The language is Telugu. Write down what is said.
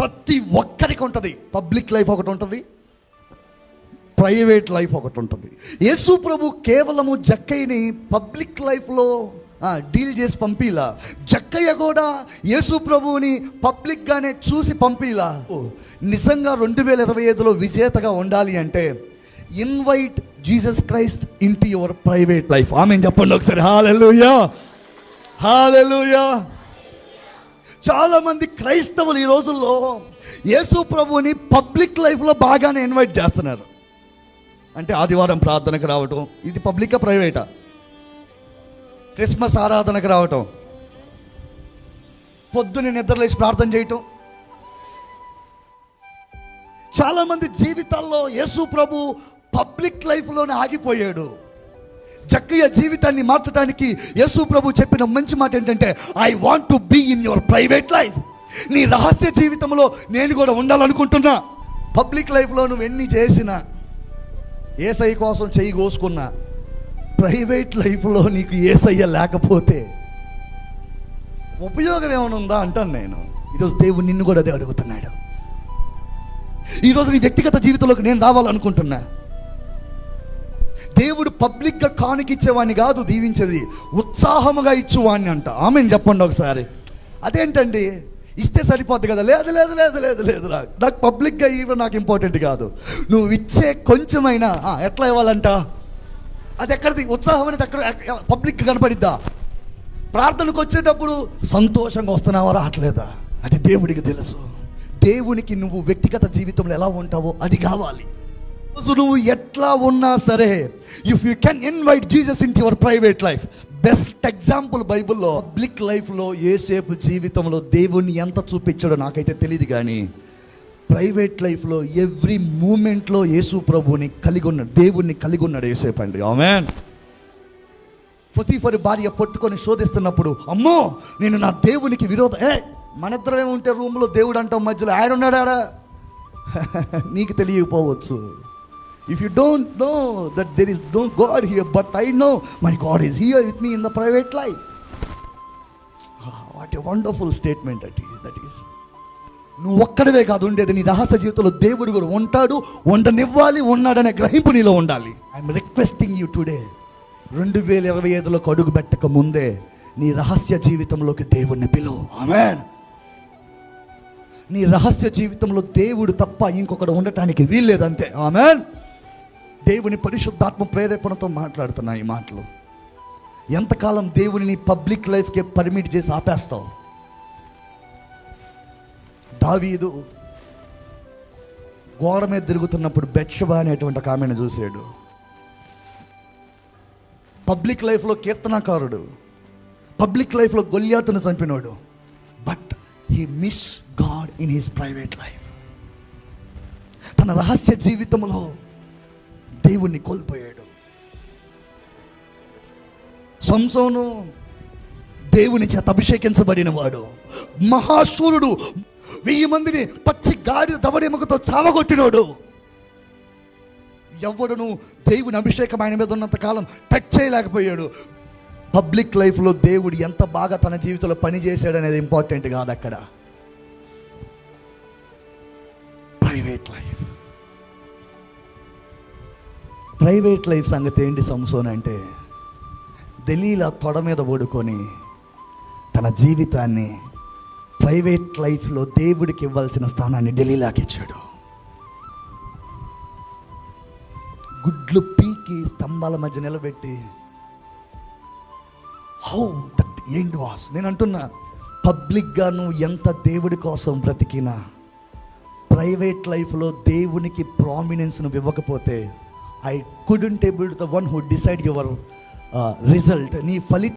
ప్రతి ఒక్కరికి ఉంటుంది. పబ్లిక్ లైఫ్ ఒకటి ఉంటుంది. ప్రైవేట్ లైఫ్ ఒకటి ఉంటుంది. యేసు ప్రభు కేవలము జక్కయ్యని పబ్లిక్ లైఫ్లో డీల్ చేసి పంపిలా. జక్కయ్య కూడా యేసు ప్రభువుని పబ్లిక్గానే చూసి పంపిలా. ఓ, నిజంగా రెండు వేల ఇరవై ఐదులో విజేతగా ఉండాలి అంటే ఇన్వైట్ జీసస్ క్రైస్ట్ ఇంటి యువర్ ప్రైవేట్ లైఫ్ ఆమె చెప్పండి ఒకసారి. హాలెలుయా హాలెలుయా చాలామంది క్రైస్తవులు ఈ రోజుల్లో యేసు ప్రభుని పబ్లిక్ లైఫ్లో బాగానే ఇన్వైట్ చేస్తున్నారు. అంటే ఆదివారం ప్రార్థనకు రావటం ఇది పబ్లిక్గా ప్రైవేటా? క్రిస్మస్ ఆరాధనకు రావటం పొద్దున్నే నిద్రలేసి ప్రార్థన చేయటం. చాలామంది జీవితాల్లో యేసు ప్రభు పబ్లిక్ లైఫ్లోనే ఆగిపోయాడు. చక్కగా జీవితాన్ని మార్చడానికి యేసు ప్రభు చెప్పిన మంచి మాట ఏంటంటే I want to be in your private life నీ రహస్య జీవితంలో నేను కూడా ఉండాలనుకుంటున్నా. పబ్లిక్ లైఫ్లో నువ్వు ఎన్ని చేసినా ఏసై కోసం చెయ్యి కోసుకున్నా ప్రైవేట్ లైఫ్లో నీకు ఏసయ్య లేకపోతే ఉపయోగం ఏమైనా ఉందా అంటాను నేను. ఈరోజు దేవుడు నిన్ను కూడా అదే అడుగుతున్నాడు. ఈరోజు నీ వ్యక్తిగత జీవితంలోకి నేను రావాలనుకుంటున్నా. దేవుడు పబ్లిక్గా కానుకిచ్చేవాడిని కాదు దీవించేది. ఉత్సాహముగా ఇచ్చువాడిని అంట. ఆమె చెప్పండి ఒకసారి. అదేంటండి? ఇస్తే సరిపోద్ది కదా? లేదు లేదు లేదు లేదు లేదు. నాకు నాకు పబ్లిక్గా ఇవ్వడం నాకు ఇంపార్టెంట్ కాదు. నువ్వు ఇచ్చే కొంచెమైనా ఎట్లా ఇవ్వాలంట? అది ఎక్కడిది? ఉత్సాహం అనేది ఎక్కడ పబ్లిక్ కనపడిద్దా? ప్రార్థనకు వచ్చేటప్పుడు సంతోషంగా వస్తున్నావా రావట్లేదా? అది దేవుడికి తెలుసు. దేవునికి నువ్వు వ్యక్తిగత జీవితంలో ఎలా ఉంటావో అది కావాలి. నువ్వు ఎట్లా ఉన్నా సరే if you can invite Jesus in your private life best example బైబిల్లో పబ్లిక్ లైఫ్లో ఏసేపు జీవితంలో దేవుణ్ణి ఎంత చూపించాడో నాకైతే తెలియదు కానీ ప్రైవేట్ లైఫ్లో ఎవ్రీ మూమెంట్లో యేసు ప్రభుని కలిగి ఉన్నాడు దేవుణ్ణి కలిగి ఉన్నాడు ఏసేపు అండి. ఆమెన్ ఫొతీఫరు భార్య పట్టుకొని శోధిస్తున్నప్పుడు అమ్మో నేను నా దేవునికి విరోధం ఏ మనిద్దరమే ఉంటే రూమ్లో దేవుడు అంటాం మధ్యలో ఆయన ఉన్నాడా ఆడ? నీకు తెలియకపోవచ్చు. If you don't know that there is don't God here but I know my God is here with me in the private life what a wonderful statement that is that is నువ్వు ఒక్కడవే కాదు ఉండేది నీ రహస్య జీవితంలో దేవుడు కూడా ఉంటాడు ఉండనివ్వాలి ఉన్నాడనే గ్రహింపు నీలో ఉండాలి. ఐఎమ్ రిక్వెస్టింగ్ యూ టుడే రెండు వేల ఇరవై ఐదులోకి అడుగు పెట్టక ముందే నీ రహస్య జీవితంలోకి దేవుణ్ణి పిలువు. ఆమెన్ నీ రహస్య జీవితంలో దేవుడు తప్ప ఇంకొకడు ఉండటానికి వీల్లేదంతే. ఆమెన్ దేవుని పరిశుద్ధాత్మ ప్రేరేపణతో మాట్లాడుతున్నా ఈ మాటలు. ఎంతకాలం దేవుని పబ్లిక్ లైఫ్కి పర్మిట్ చేసి ఆపేస్తావు? దావీదు గోడ మీద తిరుగుతున్నప్పుడు బెచ్చబా అనేటువంటి ఒక ఆమెను చూశాడు. పబ్లిక్ లైఫ్లో కీర్తనాకారుడు పబ్లిక్ లైఫ్లో గొల్యాతును చంపినోడు but he miss God in his private life. తన రహస్య జీవితంలో దేవుణ్ణి కోల్పోయాడు. సంసోను దేవుని చేత అభిషేకించబడిన వాడు మహాశూరుడు వెయ్యి మందిని పచ్చి గాడి దవడెముకతో చావగొట్టినోడు. ఎవడును దేవుని అభిషేకం ఆయన మీద ఉన్నంత కాలం టచ్ చేయలేకపోయాడు. పబ్లిక్ లైఫ్లో దేవుడు ఎంత బాగా తన జీవితంలో పని అనేది ఇంపార్టెంట్ కాదు అక్కడ. Private life. ప్రైవేట్ లైఫ్ సంగతి ఏంటి సంసోన్ అంటే దలీల తొడ మీద పడుకొని తన జీవితాన్ని ప్రైవేట్ లైఫ్లో దేవుడికి ఇవ్వాల్సిన స్థానాన్ని ఢిల్లీలాకి ఇచ్చాడు. గుడ్లు పీకి స్తంభాల మధ్య నిలబెట్టి హౌ దట్ ఎండ్ వాస్ నేను అంటున్నా పబ్లిక్గా నువ్వు ఎంత దేవుడి కోసం బ్రతికినా ప్రైవేట్ లైఫ్లో దేవునికి ప్రామినెన్స్ నువ్వు ఇవ్వకపోతే I couldn't able the one who decide your result నీ ఫలితం